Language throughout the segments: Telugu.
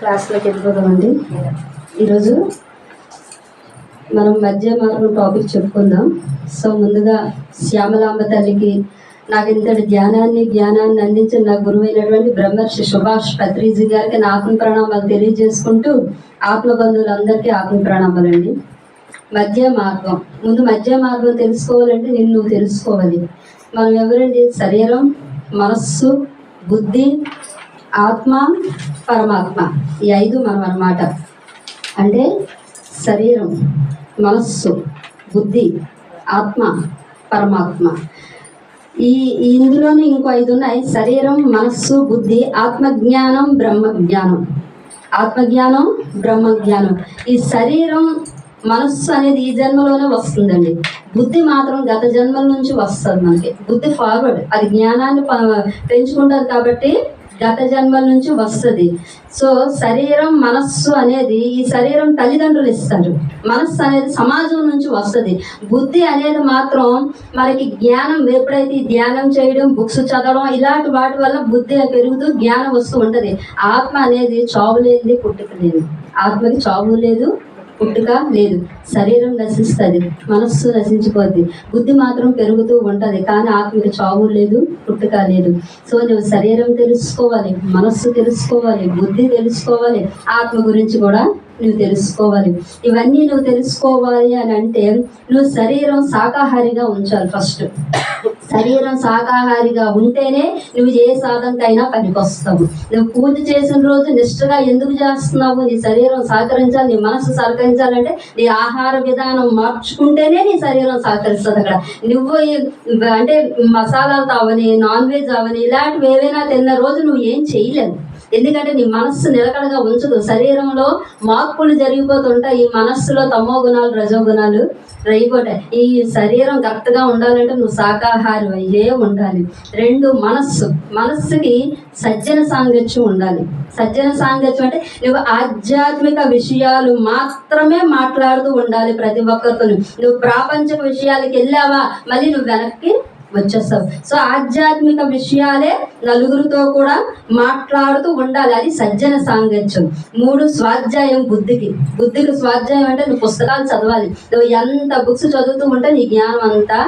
క్లాస్లోకి వెళ్ళిపోదామండి. ఈరోజు మనం మధ్య మార్గం టాపిక్ చెప్పుకుందాం. సో ముందుగా శ్యామలాంబ తల్లికి నాకు ఇంతటి ధ్యానాన్ని జ్ఞానాన్ని అందించిన నా గురువు అయినటువంటి బ్రహ్మర్షి సుభాష్ పత్రిజీ గారికి నా ఆత్మ ప్రణామాలు తెలియజేసుకుంటూ ఆత్మ బంధువులందరికీ ఆత్మ ప్రణామాలండి. మధ్య మార్గం ముందు మధ్య మార్గం తెలుసుకోవాలంటే నేను నువ్వు తెలుసుకోవాలి. మనం ఎవరండి? శరీరం మనస్సు బుద్ధి ఆత్మ పరమాత్మ. ఈ ఐదు మనం అన్నమాట అంటే శరీరం మనస్సు బుద్ధి ఆత్మ పరమాత్మ. ఈ ఇందులోనే ఇంకో ఐదు ఉన్నాయి శరీరం మనస్సు బుద్ధి ఆత్మజ్ఞానం బ్రహ్మ జ్ఞానం ఆత్మజ్ఞానం బ్రహ్మ జ్ఞానం ఈ శరీరం మనస్సు అనేది ఈ జన్మలోనే వస్తుందండి. బుద్ధి మాత్రం గత జన్మల నుంచి వస్తుంది మనకి. బుద్ధి ఫార్వర్డ్ అది జ్ఞానాన్ని ప- పెంచుకుంటుంది కాబట్టి గత జన్మల నుంచి వస్తుంది. సో శరీరం మనస్సు అనేది ఈ శరీరం తల్లిదండ్రులు ఇస్తారు. మనస్సు అనేది సమాజం నుంచి వస్తుంది. బుద్ధి అనేది మాత్రం మనకి జ్ఞానం ఎప్పుడైతే ధ్యానం చేయడం బుక్స్ చదవడం ఇలాంటి వాటి వల్ల బుద్ధి పెరుగుతూ జ్ఞానం వస్తూ ఉంటుంది. ఆత్మ అనేది చావు లేనిది పుట్టుక లేదు. ఆత్మకి చావు లేదు పుట్టుక లేదు. శరీరం నశిస్తుంది. మనస్సు నశించిపోద్ది. బుద్ధి మాత్రం పెరుగుతూ ఉంటుంది. కానీ ఆత్మకి చావు లేదు పుట్టుక లేదు. సో నువ్వు శరీరం తెలుసుకోవాలి మనస్సు తెలుసుకోవాలి బుద్ధి తెలుసుకోవాలి ఆత్మ గురించి కూడా నువ్వు తెలుసుకోవాలి. ఇవన్నీ నువ్వు తెలుసుకోవాలి అని అంటే నువ్వు శరీరం శాకాహారిగా ఉంచాలి ఫస్ట్ శరీరం శాకాహారిగా ఉంటేనే నువ్వు ఏ సాధనకైనా పనికొస్తావు. నువ్వు పూజ చేసిన రోజు నిష్ఠగా ఎందుకు చేస్తున్నావు? నీ శరీరం సహకరించాలి నీ మనసు సహకరించాలంటే నీ ఆహార విధానం మార్చుకుంటేనే నీ శరీరం సహకరిస్తుంది అక్కడ. నువ్వు అంటే మసాలాలు అవని నాన్ వెజ్ అవని ఇలాంటివి ఏవైనా తిన్న రోజు నువ్వు ఏం చేయలేవు. ఎందుకంటే నీ మనస్సు నిలకడగా ఉంచదు. శరీరంలో మార్పులు జరిగిపోతుంటాయి. ఈ మనస్సులో తమో గుణాలు రజో గుణాలు రైపోతాయి ఈ శరీరం కరెక్ట్గా ఉండాలంటే నువ్వు శాకాహారి అయ్యే ఉండాలి? రెండు మనస్సు. మనస్సుకి సజ్జన సాంగత్యం ఉండాలి. సజ్జన సాంగత్యం అంటే నువ్వు ఆధ్యాత్మిక విషయాలు మాత్రమే మాట్లాడుతూ ఉండాలి ప్రతి ఒక్కరితో నువ్వు ప్రాపంచక విషయాలకి వెళ్ళావా? మళ్ళీ నువ్వు వెనక్కి వచ్చేస్తావు సో ఆధ్యాత్మిక విషయాలే నలుగురితో కూడా మాట్లాడుతూ ఉండాలి. అది సజ్జన సాంగత్యం. మూడు స్వాధ్యాయం బుద్ధికి. బుద్ధికి స్వాధ్యాయం అంటే నువ్వు పుస్తకాలు చదవాలి. నువ్వు ఎంత బుక్స్ చదువుతూ ఉంటే నీ జ్ఞానం అంతా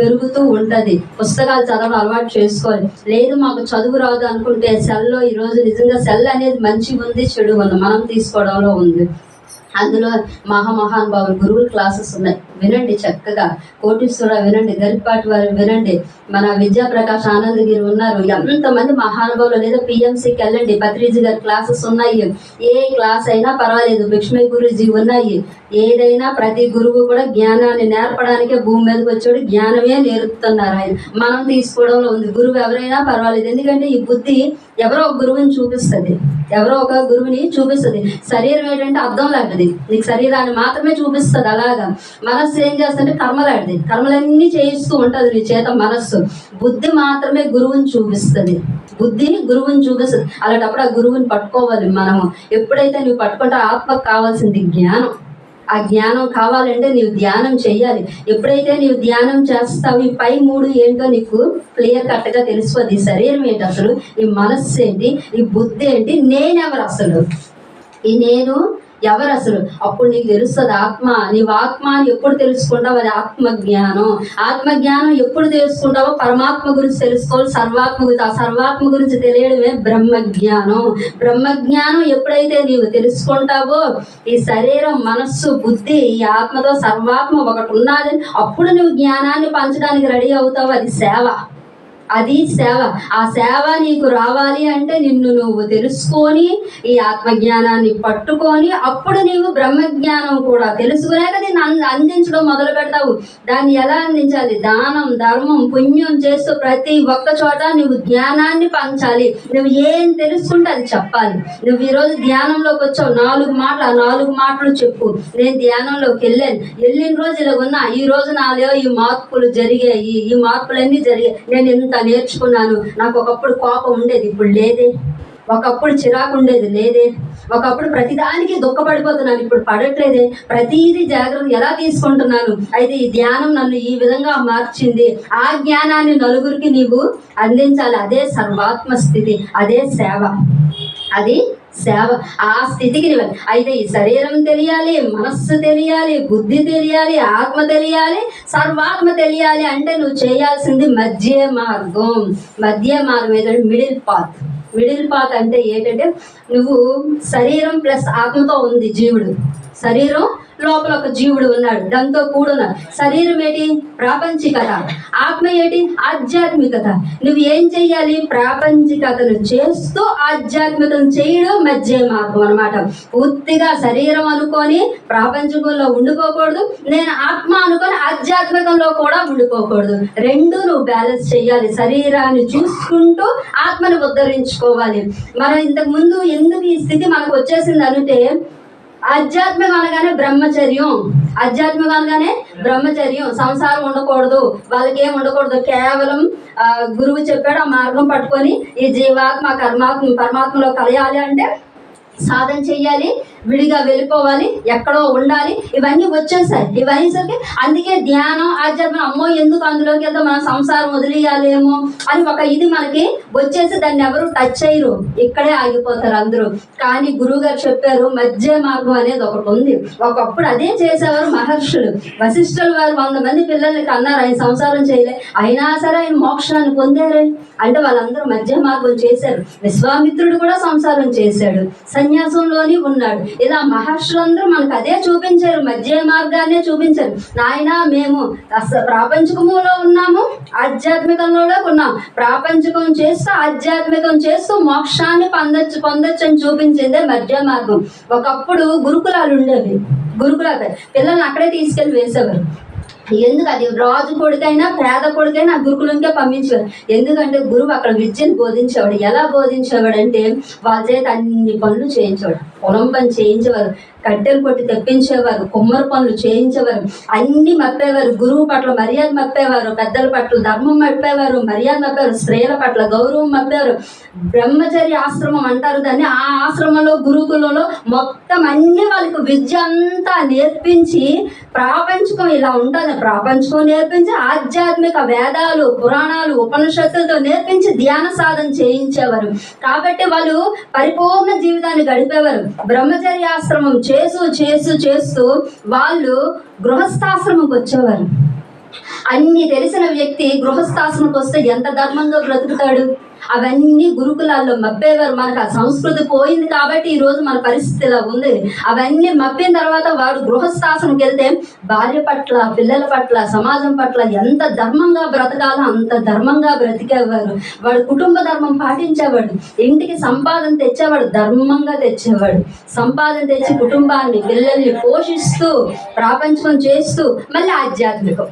పెరుగుతూ ఉంటుంది. పుస్తకాలు చదవడం అలవాటు చేసుకోవాలి. లేదు మాకు చదువు రాదు అనుకుంటే సెల్లో ఈరోజు నిజంగా సెల్ అనేది మంచి ఉంది చెడు ఉంది. మనం తీసుకోవడంలో ఉంది. అందులో మహామహానుభావులు గురువుల క్లాసెస్ ఉన్నాయి. వినండి చక్కగా. కోటీశ్వర వినండి. గరిపాటి వారు వినండి. మన విద్యా ప్రకాష్ ఆనంద్ గిరి ఉన్నారు. ఎంతమంది మహానుభావులు లేదా పిఎంసికి వెళ్ళండి. పత్రిజీ గారి క్లాసెస్ ఉన్నాయి. ఏ క్లాస్ అయినా పర్వాలేదు. లక్ష్మీ గురుజీ ఉన్నాయి. ఏదైనా ప్రతి గురువు కూడా జ్ఞానాన్ని నేర్పడానికే భూమి మీదకి వచ్చాడు. జ్ఞానమే నేర్పుతున్నారు ఆయన. మనం తీసుకోవడంలో ఉంది. గురువు ఎవరైనా పర్వాలేదు. ఎందుకంటే ఈ బుద్ధి ఎవరో ఒక గురువుని చూపిస్తుంది. ఎవరో ఒక గురువుని చూపిస్తుంది. శరీరం ఏంటంటే అర్థం లాంటిది. నీకు శరీరాన్ని మాత్రమే చూపిస్తుంది అలాగా. మనస్సు ఏం చేస్తుంటే కర్మలాంటిది. కర్మలన్నీ చేయిస్తూ ఉంటుంది నీ చేత మనస్సు. బుద్ధి మాత్రమే గురువుని చూపిస్తుంది. బుద్ధి గురువుని చూపిస్తుంది. అలాంటప్పుడు ఆ గురువుని పట్టుకోవాలి మనము. ఎప్పుడైతే నువ్వు పట్టుకుంటే ఆత్మకు కావాల్సింది జ్ఞానం. ఆ జ్ఞానం కావాలంటే నీవు ధ్యానం చేయాలి. ఎప్పుడైతే నీవు ధ్యానం చేస్తావు ఈ పై మూడు ఏంటో నీకు క్లియర్ కట్గా తెలిసిపోద్ది శరీరం ఏంటి అసలు? ఈ మనస్సు ఏంటి? ఈ బుద్ధి ఏంటి? నేనెవరు అసలు? ఈ నేను ఎవరు అసలు అప్పుడు నీకు తెలుస్తుంది ఆత్మ. నీవు ఆత్మ అని ఎప్పుడు తెలుసుకుంటావు? అది ఆత్మ జ్ఞానం ఆత్మ జ్ఞానం ఎప్పుడు తెలుసుకుంటావో పరమాత్మ గురించి తెలుసుకోవాలి సర్వాత్మ గురించి ఆ సర్వాత్మ గురించి తెలియడమే బ్రహ్మ జ్ఞానం బ్రహ్మ జ్ఞానం ఎప్పుడైతే నీవు తెలుసుకుంటావో ఈ శరీరం మనస్సు బుద్ధి ఈ ఆత్మతో సర్వాత్మ ఒకటి ఉన్నది. అప్పుడు నువ్వు జ్ఞానాన్ని పంచడానికి రెడీ అవుతావు. అది సేవ. అది సేవ. ఆ సేవ నీకు రావాలి అంటే నిన్ను నువ్వు తెలుసుకొని ఈ ఆత్మజ్ఞానాన్ని పట్టుకొని అప్పుడు నీవు బ్రహ్మజ్ఞానం కూడా తెలుసుకునేక దీన్ని అందించడం మొదలు పెడతావు. దాన్ని ఎలా అందించాలి? దానం ధర్మం పుణ్యం చేస్తూ ప్రతి ఒక్క చోట నువ్వు జ్ఞానాన్ని పంచాలి. నువ్వు ఏం తెలుసుకుంటే అది చెప్పాలి. నువ్వు ఈరోజు ధ్యానంలోకి వచ్చావు. నాలుగు మాటలు ఆ నాలుగు మాటలు చెప్పు. నేను ధ్యానంలోకి వెళ్ళాను. వెళ్ళిన రోజు ఇలా ఉన్నా ఈ రోజు నాలో ఈ మార్పులు జరిగాయి. ఈ మార్పులన్నీ జరిగాయి. నేను ఇంత నేర్చుకున్నాను. నాకు ఒకప్పుడు కోపం ఉండేది ఇప్పుడు లేదే. ఒకప్పుడు చిరాకు ఉండేది లేదే. ఒకప్పుడు ప్రతిదానికి దుఃఖపడిపోతున్నాను ఇప్పుడు పడట్లేదే. ప్రతిదీ జాగ్రత్త ఎలా తీసుకుంటున్నాను? అయితే ఈ ధ్యానం నన్ను ఈ విధంగా మార్చింది. ఆ జ్ఞానాన్ని నలుగురికి నీవు అందించాలి. అదే సర్వాత్మ స్థితి అదే సేవ. అది సేవ ఆ స్థితికి అయితే ఈ శరీరం తెలియాలి మనస్సు తెలియాలి బుద్ధి తెలియాలి ఆత్మ తెలియాలి సర్వాత్మ తెలియాలి అంటే నువ్వు చేయాల్సింది మధ్య మార్గం. మధ్య మార్గం ఏదంటే మిడిల్ పాత్. మిడిల్ పాత్ అంటే ఏంటంటే నువ్వు శరీరం ప్లస్ ఆత్మతో ఉంది జీవుడు. శరీరం లోపల ఒక జీవుడు ఉన్నాడు. దాంతో కూడున్నాడు శరీరం ఏంటి? ప్రాపంచికత. ఆత్మ ఏంటి? ఆధ్యాత్మికత. నువ్వు ఏం చెయ్యాలి? ప్రాపంచికతను చేస్తూ ఆధ్యాత్మికతను చేయడం మధ్య మార్గం అనమాట పూర్తిగా శరీరం అనుకొని ప్రాపంచికంలో ఉండిపోకూడదు. నేను ఆత్మ అనుకొని ఆధ్యాత్మికంలో కూడా ఉండిపోకూడదు. రెండు నువ్వు బ్యాలెన్స్ చేయాలి శరీరాన్ని చూసుకుంటూ ఆత్మని ఉద్ధరించుకోవాలి. మనం ఇంతకు ముందు ఎందుకు ఈ స్థితి మనకు వచ్చేసింది అంటే ఆధ్యాత్మిక అనగానే బ్రహ్మచర్యం. ఆధ్యాత్మికం అనగానే బ్రహ్మచర్యం. సంసారం ఉండకూడదు. వాళ్ళకి ఏం ఉండకూడదు. కేవలం ఆ, గురువు చెప్పాడు ఆ మార్గం పట్టుకొని ఈ జీవాత్మ కర్మాత్మ పరమాత్మలో కలయాలి అంటే సాధన చెయ్యాలి. విడిగా వెళ్ళిపోవాలి ఎక్కడో ఉండాలి. ఇవన్నీ వచ్చేసాయి. ఇవన్నీ అందుకే ధ్యానం ఆధ్యాత్మం అమ్మో ఎందుకు అందులోకి వెళ్తే మనం సంసారం వదిలేయాలేమో అని ఒక ఇది మనకి వచ్చేసి దాన్ని ఎవరు టచ్ చేయరు. ఇక్కడే ఆగిపోతారు అందరూ. కానీ గురువు గారు చెప్పారు మధ్య మార్గం అనేది ఒకటి ఉంది. ఒకప్పుడు అదే చేసేవారు మహర్షులు. వశిష్ఠులు వారు వంద మంది పిల్లలకి అన్నారు ఆయన సంసారం చేయలే. అయినా సరే ఆయన మోక్షాన్ని పొందారే. అంటే వాళ్ళందరూ మధ్య మార్గం చేశారు. విశ్వామిత్రుడు కూడా సంసారం చేశాడు. సన్యాసంలోని ఉన్నాడు. ఇలా మహర్షులందరూ మనకు అదే చూపించారు మధ్య మార్గాన్నే చూపించారు. నాయన మేము ప్రాపంచకములో ఉన్నాము ఆధ్యాత్మికంలో ఉన్నాం. ప్రాపంచకం చేస్తూ ఆధ్యాత్మికం చేస్తూ మోక్షాన్ని పొందొచ్చు పొందొచ్చు అని చూపించిందే మధ్య మార్గం. ఒకప్పుడు గురుకులాలు ఉండేవి. గురుకులాలు పిల్లల్ని అక్కడే తీసుకెళ్ళి వేసేవారు. ఎందుకు అది? రాజు కొడుకైనా పేద కొడుకైనా గురుకులంకే పంపించేవారు. ఎందుకంటే గురువు అక్కడ విద్యను బోధించేవాడు. ఎలా బోధించేవాడు అంటే వాళ్ళ చేత అన్ని పనులు చేయించేవాడు. పొలం పని చేయించేవారు కట్టెలు కొట్టి తెప్పించేవారు కుమ్మరి పనులు చేయించేవారు అన్ని మప్పేవారు గురువు పట్ల మర్యాద మప్పేవారు పెద్దల పట్ల ధర్మం మప్పేవారు మర్యాద మప్పేవారు స్త్రీల పట్ల గౌరవం మప్పేవారు. బ్రహ్మచర్య ఆశ్రమం అంటారు దాన్ని. ఆ ఆశ్రమంలో గురుకులంలో మొత్తం అన్ని వాళ్ళకి విద్య అంతా నేర్పించి ప్రాపంచకం ఇలా ఉంటుంది ప్రాపంచకం నేర్పించి ఆధ్యాత్మిక వేదాలు పురాణాలు ఉపనిషత్తులతో నేర్పించి ధ్యాన సాధన చేయించేవారు. కాబట్టి వాళ్ళు పరిపూర్ణ జీవితాన్ని గడిపేవారు. బ్రహ్మచర్యాశ్రమం చేసు చేసు చేస్తూ వాళ్ళు గృహస్థాశ్రమంకి వచ్చేవారు అన్ని తెలిసిన వ్యక్తి గృహస్థాశ్రమంకి వస్తే ఎంత ధర్మంగా బ్రతుకుతాడు? అవన్నీ గురుకులాల్లో మప్పేవారు మనకు ఆ సంస్కృతి పోయింది కాబట్టి ఈ రోజు మన పరిస్థితి ఇలా ఉంది. అవన్నీ మప్పిన తర్వాత వాడు గృహస్థాసనకి వెళ్తే భార్య పట్ల పిల్లల పట్ల సమాజం పట్ల ఎంత ధర్మంగా బ్రతకాలో అంత ధర్మంగా బ్రతికేవారు. వాడు కుటుంబ ధర్మం పాటించేవాడు. ఇంటికి సంపాదన తెచ్చేవాడు ధర్మంగా తెచ్చేవాడు. సంపాదన తెచ్చి కుటుంబాన్ని పిల్లల్ని పోషిస్తూ ప్రాపంచకం చేస్తూ మళ్ళీ ఆధ్యాత్మికం.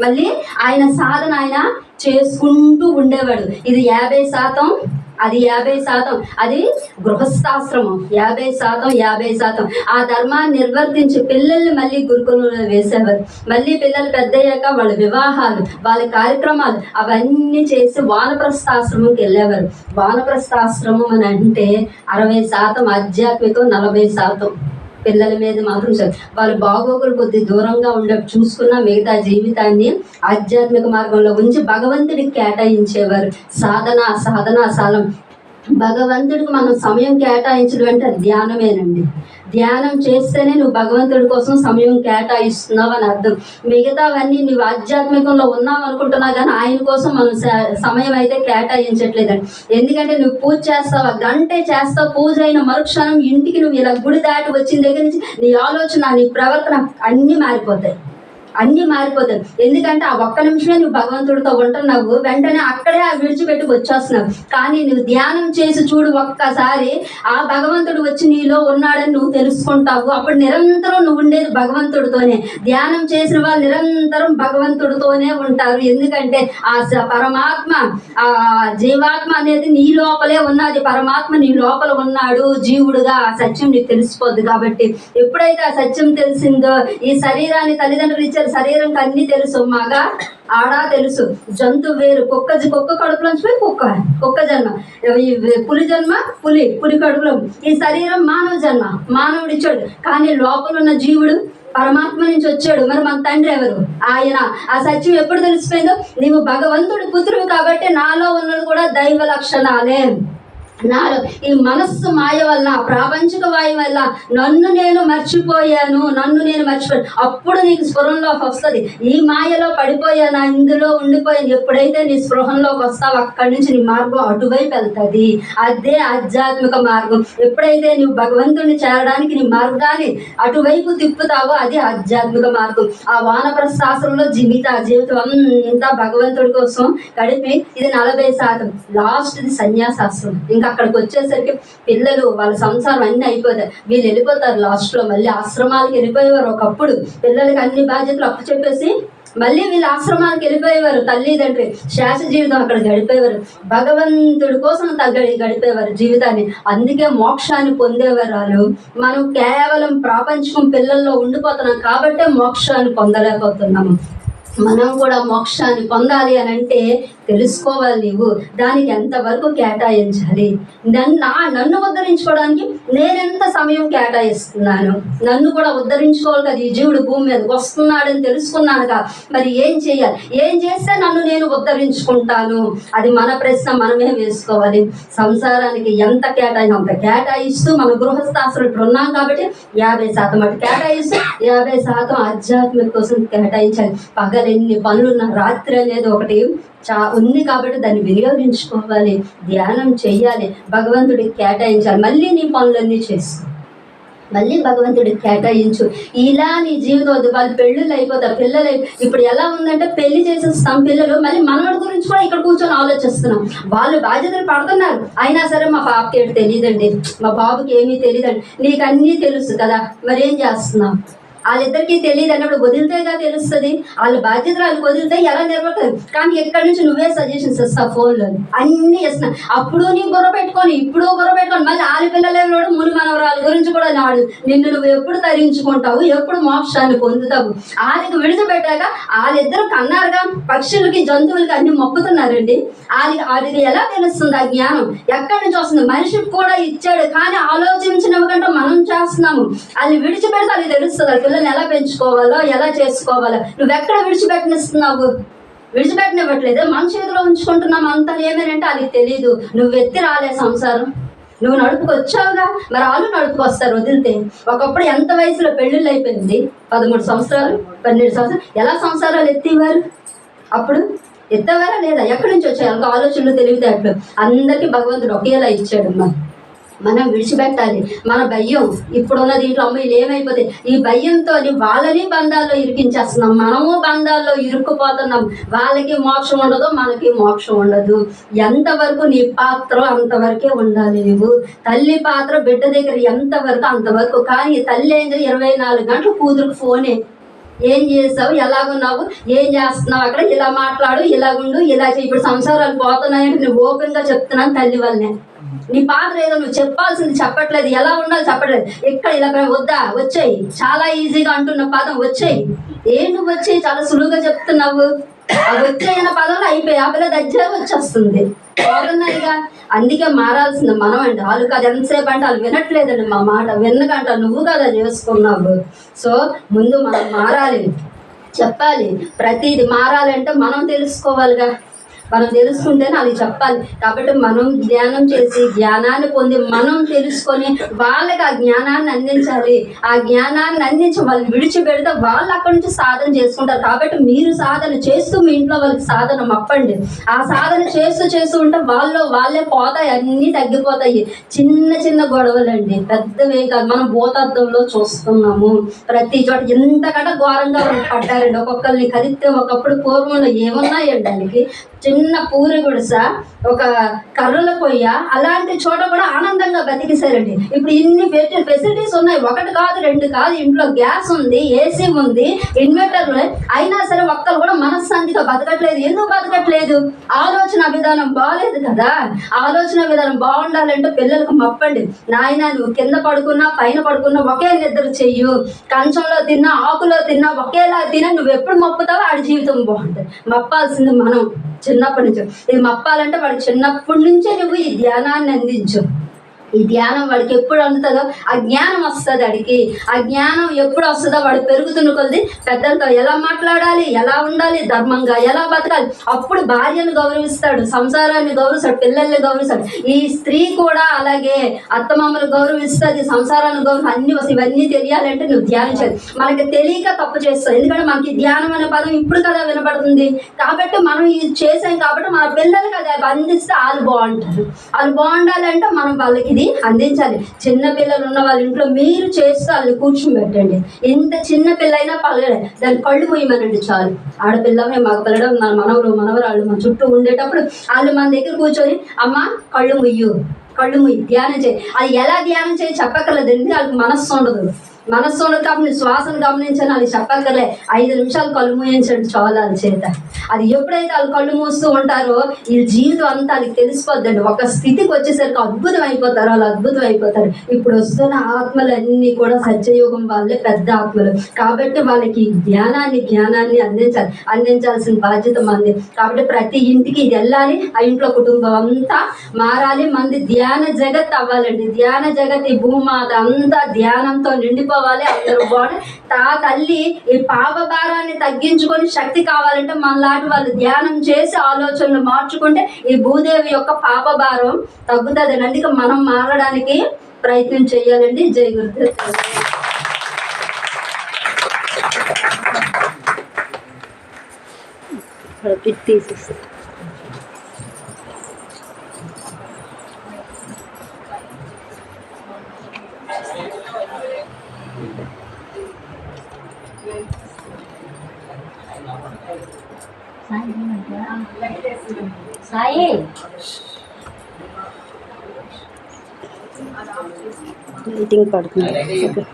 మళ్ళీ ఆయన సాధన ఆయన చేసుకుంటూ ఉండేవాడు. ఇది యాభై శాతం అది యాభై శాతం అది గృహస్థాశ్రమం. యాభై శాతం యాభై శాతం. ఆ ధర్మాన్ని నిర్వర్తించి పిల్లల్ని మళ్ళీ గురుకులంలో వేసేవారు. మళ్ళీ పిల్లలు పెద్దయ్యాక వాళ్ళ వివాహాలు వాళ్ళ కార్యక్రమాలు అవన్నీ చేసి వానప్రస్థాశ్రమంకి వెళ్ళేవారు. వానప్రస్థాశ్రమం అని అంటే అరవై శాతం ఆధ్యాత్మికం నలభై శాతం. పిల్లల మీద మాత్రం వాళ్ళు వాళ్ళ బాగోగులు కొద్ది దూరంగా ఉండ చూసుకున్న మిగతా జీవితాన్ని ఆధ్యాత్మిక మార్గంలో ఉంచి భగవంతుడికి కేటాయించేవారు. సాధన సాధన సాధన భగవంతుడికి మనం సమయం కేటాయించడం అంటే ధ్యానమేనండి. ధ్యానం చేస్తేనే నువ్వు భగవంతుడి కోసం సమయం కేటాయిస్తున్నావు అని అర్థం. మిగతావన్నీ నువ్వు ఆధ్యాత్మికంలో ఉన్నావు అనుకుంటున్నావు కానీ ఆయన కోసం మనం స- సమయం అయితే కేటాయించట్లేదండి. ఎందుకంటే నువ్వు పూజ చేస్తావు? ఆ గంటే చేస్తావు పూజ అయిన మరుక్షణం ఇంటికి నువ్వు ఇలా గుడి దాటి వచ్చిన దగ్గర నుంచి నీ ఆలోచన నీ ప్రవర్తన అన్నీ మారిపోతాయి. అన్నీ మారిపోతాయి. ఎందుకంటే ఆ ఒక్క నిమిషమే నువ్వు భగవంతుడితో ఉంటున్నావు వెంటనే అక్కడే ఆ విడిచిపెట్టి వచ్చేస్తున్నావు. కానీ నువ్వు ధ్యానం చేసి చూడు ఒక్కసారి ఆ భగవంతుడు వచ్చి నీలో ఉన్నాడని నువ్వు తెలుసుకుంటావు. అప్పుడు నిరంతరం నువ్వు ఉండేది భగవంతుడితోనే. ధ్యానం చేసిన వాళ్ళు నిరంతరం భగవంతుడితోనే ఉంటారు. ఎందుకంటే ఆ పరమాత్మ ఆ జీవాత్మ అనేది నీ లోపలే ఉన్నది. పరమాత్మ నీ లోపల ఉన్నాడు. జీవుడుగా ఆ సత్యం నీకు తెలిసిపోద్ది కాబట్టి. ఎప్పుడైతే ఆ సత్యం తెలిసిందో ఈ శరీరాన్ని తల్లిదండ్రులు ఇచ్చే తెలుసు శరీరంకి అన్ని తెలుసు మగ ఆడ తెలుసు. జంతువు వేరు. కుక్క కుక్క కడుపులోంచి పోయి కుక్క. కుక్క జన్మ. ఈ పులి జన్మ పులి పులి కడుపులో. ఈ శరీరం మానవ జన్మ. మానవుడు ఇచ్చాడు. కానీ లోపల ఉన్న జీవుడు పరమాత్మ నుంచి వచ్చాడు. మరి మన తండ్రి ఎవరు? ఆయన. ఆ సత్యం ఎప్పుడు తెలిసిపోయిందో? నీవు భగవంతుడి పుత్రుడు కాబట్టి నాలో ఉన్నది కూడా దైవ లక్షణాలే. నాలో ఈ మనస్సు మాయ వల్ల ప్రాపంచిక వాయు వల్ల నన్ను నేను మర్చిపోయాను నన్ను నేను మర్చిపోయాను. అప్పుడు నీకు స్పృహంలోకి వస్తుంది. ఈ మాయలో పడిపోయాను ఇందులో ఉండిపోయాను. ఎప్పుడైతే నీ స్పృహంలోకి వస్తావు అక్కడి నుంచి నీ మార్గం అటువైపు వెళ్తుంది. అదే ఆధ్యాత్మిక మార్గం. ఎప్పుడైతే నువ్వు భగవంతుడిని చేరడానికి నీ మార్గాన్ని అటువైపు తిప్పుతావో అది ఆధ్యాత్మిక మార్గం. ఆ వానప్రస్థ శాస్త్రంలో జీవిత జీవితం అంతా భగవంతుడి కోసం గడిపి ఇది నలభై శాతం. లాస్ట్ ఇది సన్యాసాశ్రమం. ఇంకా అక్కడికి వచ్చేసరికి పిల్లలు వాళ్ళ సంసారం అన్ని అయిపోతాయి. వీళ్ళు వెళ్ళిపోతారు లాస్ట్లో మళ్ళీ ఆశ్రమాలకు వెళ్ళిపోయేవారు. ఒకప్పుడు పిల్లలకి అన్ని బాధ్యతలు అప్పు చెప్పేసి మళ్ళీ వీళ్ళు ఆశ్రమానికి వెళ్ళిపోయేవారు. తల్లిదండ్రి శాస జీవితం అక్కడ గడిపేవారు. భగవంతుడి కోసం తగ్గడి గడిపేవారు జీవితాన్ని. అందుకే మోక్షాన్ని పొందేవారు వాళ్ళు. మనం కేవలం ప్రాపంచికం పిల్లల్లో ఉండిపోతున్నాం కాబట్టే మోక్షాన్ని పొందలేకపోతున్నాము. మనం కూడా మోక్షాన్ని పొందాలి అని అంటే తెలుసుకోవాలి నీవు. దానికి ఎంతవరకు కేటాయించాలి? నన్ను నా- నన్ను ఉద్ధరించుకోవడానికి నేనెంత సమయం కేటాయిస్తున్నాను? నన్ను కూడా ఉద్ధరించుకోవాలి కదా ఈ జీవుడు భూమి మీదకి వస్తున్నాడని తెలుసుకున్నాను కదా. మరి ఏం చేయాలి? ఏం చేస్తే నన్ను నేను ఉద్ధరించుకుంటాను? అది మన ప్రశ్న మనమే వేసుకోవాలి. సంసారానికి ఎంత కేటాయి అంత. కేటాయిస్తూ మన గృహస్థాసులు ఇప్పుడు ఉన్నాం కాబట్టి యాభై శాతం అటు కేటాయిస్తూ యాభై శాతం ఆధ్యాత్మిక కోసం కేటాయించాలి. పగలు ఎన్ని ఉన్న రాత్రి అనేది ఒకటి చా ఉంది కాబట్టి దాన్ని వినియోగించుకోవాలి ధ్యానం చేయాలి భగవంతుడికి కేటాయించాలి. మళ్ళీ నీ పనులన్నీ చేసుకో మళ్ళీ భగవంతుడికి కేటాయించు. ఇలా నీ జీవితం వద్దు వాళ్ళు పెళ్ళిళ్ళు అయిపోతారు పిల్లలు అయి- ఇప్పుడు ఎలా ఉందంటే పెళ్ళి చేసేస్తాం పిల్లలు మళ్ళీ మనవడి గురించి కూడా ఇక్కడ కూర్చొని ఆలోచిస్తున్నాం. వాళ్ళు బాధ్యతలు పడుతున్నారు. అయినా సరే మా పాపకి ఏడు తెలియదండి మా బాబుకి ఏమీ తెలియదండి నీకు అన్నీ తెలుసు కదా. మరి ఏం చేస్తున్నావు? వాళ్ళిద్దరికీ తెలియదు అన్నప్పుడు వదిలితేగా తెలుస్తుంది? వాళ్ళ బాధ్యత వాళ్ళకి వదిలితే ఎలా నిలబడతారు కానీ ఎక్కడి నుంచి నువ్వే సజెషన్స్ ఇస్తావు ఫోన్లో అన్ని ఇస్తున్నా అప్పుడు నీ బుర్ర పెట్టుకొని ఇప్పుడు బుర్ర పెట్టుకొని మళ్ళీ వాళ్ళ పిల్లలు కూడా ముని మనవరాల గురించి కూడా నాడు. నిన్ను నువ్వు ఎప్పుడు తరించుకుంటావు? ఎప్పుడు మోక్షాన్ని పొందుతావు? వాళ్ళకి విడిచిపెట్టాక వాళ్ళిద్దరు కన్నారుగా పక్షులకి జంతువులకి అన్ని మొక్కుతున్నారండి. వాళ్ళకి వాళ్ళకి ఎలా తెలుస్తుంది ఆ జ్ఞానం? ఎక్కడి నుంచి వస్తుంది? మనిషికి కూడా ఇచ్చాడు కానీ ఆలోచించినకంటే మనం చేస్తున్నాము. వాళ్ళు విడిచిపెడితే వాళ్ళకి తెలుస్తుంది పిల్లల్ని ఎలా పెంచుకోవాలో ఎలా చేసుకోవాలో. నువ్వు ఎక్కడ విడిచిపెట్టనిస్తున్నావు? విడిచిపెట్టనివ్వట్లేదు? మన చేతిలో ఉంచుకుంటున్నాం అంత ఏమేనంటే వాళ్ళకి తెలియదు నువ్వు ఎత్తి రాలే సంసారం. నువ్వు నడుపుకొచ్చావుగా మరి వాళ్ళు నడుపుకొస్తారు వదిలితే. ఒకప్పుడు ఎంత వయసులో పెళ్ళిళ్ళు అయిపోయింది? పదమూడు సంవత్సరాలు పన్నెండు సంవత్సరాలు. ఎలా సంసారాలు ఎత్తివారు? అప్పుడు ఎత్తవారా లేదా? ఎక్కడి నుంచి వచ్చాయి? ఒక ఆలోచనలు తెలివితేటలు. అందరికీ భగవంతుడు ఒకేలా ఇచ్చాడు మరి మనం విడిచిపెట్టాలి. మన భయం ఇప్పుడున్న దీంట్లో అమ్మాయిలు ఏమైపోతాయి ఈ భయంతో వాళ్ళని బంధాల్లో ఇరికించేస్తున్నాం. మనము బంధాల్లో ఇరుక్కుపోతున్నాం. వాళ్ళకి మోక్షం ఉండదు మనకి మోక్షం ఉండదు. ఎంతవరకు నీ పాత్ర అంతవరకే ఉండాలి నువ్వు తల్లి పాత్ర బిడ్డ దగ్గర ఎంతవరకు అంతవరకు. కానీ తల్లి ఏం ఇరవై నాలుగు గంటలు కూతురుకు ఫోనే. ఏం చేసావు? ఎలాగున్నావు? ఏం చేస్తున్నావు అక్కడ? ఇలా మాట్లాడు ఇలాగుండు ఇలా చేయి ఇప్పుడు సంసారాలు పోతున్నాయంటే నువ్వు ఓపెన్గా చెప్తున్నాను తల్లి వల్లనే. నీ పాత్ర ఏదో నువ్వు చెప్పాల్సింది చెప్పట్లేదు. ఎలా ఉండాలి చెప్పట్లేదు. ఎక్కడ ఇలా వద్దా? వచ్చాయి. చాలా ఈజీగా అంటున్న పదం వచ్చాయి. ఏ నువ్వు వచ్చాయి? చాలా సులువుగా చెప్తున్నావు. అవి వచ్చాయి అన్న పదంలో అయిపోయి ఆ పిల్ల దగ్గర వచ్చేస్తుంది. బాగున్నాయిగా? అందుకే మారాల్సింది మనం అండి వాళ్ళు కాదు ఎంతసేపు అంటే వాళ్ళు వినట్లేదండి మా మాట. విన్నకంట నువ్వు కదా చేసుకున్నావు. సో ముందు మనం మారాలి. చెప్పాలి. ప్రతిది మారాలంటే మనం తెలుసుకోవాలిగా. మనం తెలుసుకుంటేనే అది చెప్పాలి. కాబట్టి మనం ధ్యానం చేసి జ్ఞానాన్ని పొంది మనం తెలుసుకొని వాళ్ళకి ఆ జ్ఞానాన్ని అందించాలి. ఆ జ్ఞానాన్ని అందించి వాళ్ళు విడిచిపెడితే వాళ్ళు అక్కడి నుంచి సాధన చేసుకుంటారు. కాబట్టి మీరు సాధన చేస్తూ మీ ఇంట్లో వాళ్ళకి సాధన మప్పండి ఆ సాధన చేస్తూ చేస్తూ ఉంటే వాళ్ళు వాళ్ళే పోతాయి. అన్నీ తగ్గిపోతాయి. చిన్న చిన్న గొడవలండి. పెద్దవే కాదు. మనం భూతార్థంలో చూస్తున్నాము. ప్రతి చోట ఎంతకంటే ఘోరంగా పడ్డారండి. ఒక్కొక్కరిని కలిస్తే ఒకప్పుడు పూర్వంలో ఏమున్నాయండి? దానికి చిన్న చిన్న పూరి గుడిస ఒక కర్రల పొయ్య అలాంటి చోట కూడా ఆనందంగా బతికేశారండి ఇప్పుడు ఇన్ని ఫెసిలిటీస్ ఉన్నాయి. ఒకటి కాదు రెండు కాదు ఇంట్లో గ్యాస్ ఉంది ఏసీ ఉంది ఇన్వర్టర్ అయినా సరే ఒక్కరు కూడా మనశ్శాంతిగా బతకట్లేదు. ఎందుకు బతకట్లేదు? ఆలోచన విధానం బాగాలేదు కదా. ఆలోచన విధానం బాగుండాలంటే పిల్లలకు మప్పండి. నాయన నువ్వు కింద పడుకున్నా పైన పడుకున్నా ఒకే నిద్ర చెయ్యు. కంచంలో తిన్నా ఆకులో తిన్నా ఒకేలా తిన నువ్వు ఎప్పుడు మప్పుతావో ఆడి జీవితం బాగుంటుంది. మప్పాల్సింది మనం. చిన్న చిన్నప్పటి నుంచి. ఇది మప్పాలంటే వాడికి చిన్నప్పటి నుంచే నువ్వు ఈ ధ్యానాన్ని అందించు. ఈ ధ్యానం వాడికి ఎప్పుడు అందుతుందో ఆ జ్ఞానం వస్తుంది అడిగి ఆ జ్ఞానం ఎప్పుడు వస్తుందో వాడు పెరుగుతున్న కొద్ది పెద్దలతో ఎలా మాట్లాడాలి ఎలా ఉండాలి ధర్మంగా ఎలా బతకాలి అప్పుడు భార్యను గౌరవిస్తాడు సంసారాన్ని గౌరవిస్తాడు పిల్లల్ని గౌరవిస్తాడు. ఈ స్త్రీ కూడా అలాగే అత్తమామలు గౌరవిస్తుంది సంసారాన్ని గౌరవం అన్ని ఇవన్నీ తెలియాలంటే నువ్వు ధ్యానం చేయాలి మనకి తెలియక తప్పు చేస్తావు. ఎందుకంటే మనకి ధ్యానం అనే పదం ఇప్పుడు కదా వినపడుతుంది. కాబట్టి మనం ఇది చేసాం కాబట్టి మన పిల్లలకి అది అందిస్తే వాళ్ళు బాగుంటారు. వాళ్ళు బాగుండాలంటే మనం వాళ్ళకి అనేది అందించాలి. చిన్న పిల్లలు ఉన్న వాళ్ళ ఇంట్లో మీరు చేస్తూ వాళ్ళని కూర్చోబెట్టండి ఎంత చిన్న పిల్ల అయినా పర్లేదు దాని కళ్ళు పోయమనండి చాలు. ఆడపిల్ల మగపిల్లడు మన మనవరు మనవరాళ్ళు మన చుట్టూ ఉండేటప్పుడు వాళ్ళు మన దగ్గర కూర్చొని అమ్మ కళ్ళు ముయ్యు కళ్ళు ముయ్యి ధ్యానం చేయి. అది ఎలా ధ్యానం చేయి చెప్పక్కర్లేదు వాళ్ళకి మనస్సు ఉండదు. మనస్సును గమని శ్వాసను గమనించని అది చెప్పక్కర్లే. ఐదు నిమిషాలు కళ్ళు మూయించండి చాలు వాళ్ళ చేత. అది ఎప్పుడైతే వాళ్ళు కళ్ళు మూస్తూ ఉంటారో ఈ జీవితం అంతా అది తెలిసిపోద్దండి. ఒక స్థితికి వచ్చేసరికి అద్భుతం అయిపోతారు వాళ్ళు అద్భుతం అయిపోతారు. ఇప్పుడు వస్తున్న ఆత్మలన్నీ కూడా సత్యయోగం వాళ్ళే పెద్ద ఆత్మలు. కాబట్టి వాళ్ళకి ధ్యానాన్ని జ్ఞానాన్ని అందించాలి. అందించాల్సిన బాధ్యత మంది. కాబట్టి ప్రతి ఇంటికి ఇది వెళ్ళాలి. ఆ ఇంట్లో కుటుంబం అంతా మారాలి. మంది ధ్యాన జగత్ అవ్వాలండి. ధ్యాన జగత్ ఈ భూమాత అంతా ధ్యానంతో నిండిపోవాలి అందరూ బాగుంది తా తల్లి ఈ పాప భారాన్ని తగ్గించుకొని శక్తి కావాలంటే మనలాంటి వాళ్ళు ధ్యానం చేసి ఆలోచనలు మార్చుకుంటే ఈ భూదేవి యొక్క పాప భారం తగ్గుతుంది అందుకే మనం మారడానికి ప్రయత్నం చేయాలండి. జై గురుదేవ్. తీసేస్తాను पेंटिंग करती हूँ।